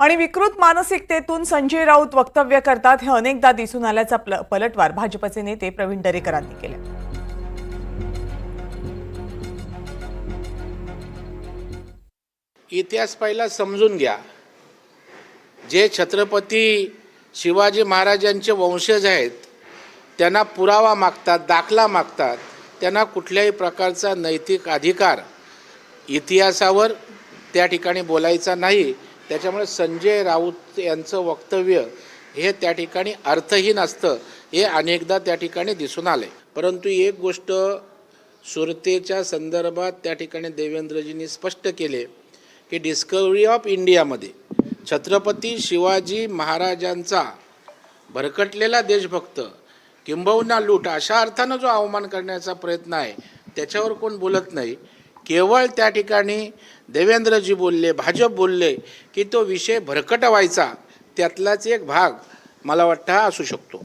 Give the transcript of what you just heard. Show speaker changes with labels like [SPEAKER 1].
[SPEAKER 1] आणि विकृत मानसिकतेतून संजय राऊत वक्तव्य करतात हे अनेकदा दिसून आल्याचा पल पलटवार भाजपचे नेते प्रवीण दरेकरांनी केला.
[SPEAKER 2] इतिहास पहिला समजून घ्या. जे छत्रपती शिवाजी महाराजांचे वंशज आहेत त्यांना पुरावा मागतात दाखला मागतात त्यांना कुठल्याही प्रकारचा नैतिक अधिकार इतिहासावर त्या ठिकाणी बोलायचा नाही. त्याच्यामुळे संजय राऊत यांचं वक्तव्य हे त्या ठिकाणी अर्थहीन असतं हे अनेकदा त्या ठिकाणी दिसून आले परंतु एक गोष्ट सुरतेच्या संदर्भात त्या ठिकाणी देवेंद्रजींनी स्पष्ट केले की डिस्कवरी ऑफ इंडियामध्ये छत्रपती शिवाजी महाराजांचा भरकटलेला देशभक्त किंबहुना लूट अशा अर्थानं जो अवमान करण्याचा प्रयत्न आहे त्याच्यावर कोण बोलत नाही. केवळ त्या ठिकाणी देवेंद्रजी बोलले भाजप बोलले की तो विषय भरकट व्हायचा त्यातलाच एक भाग मला वाटतं हा असू शकतो.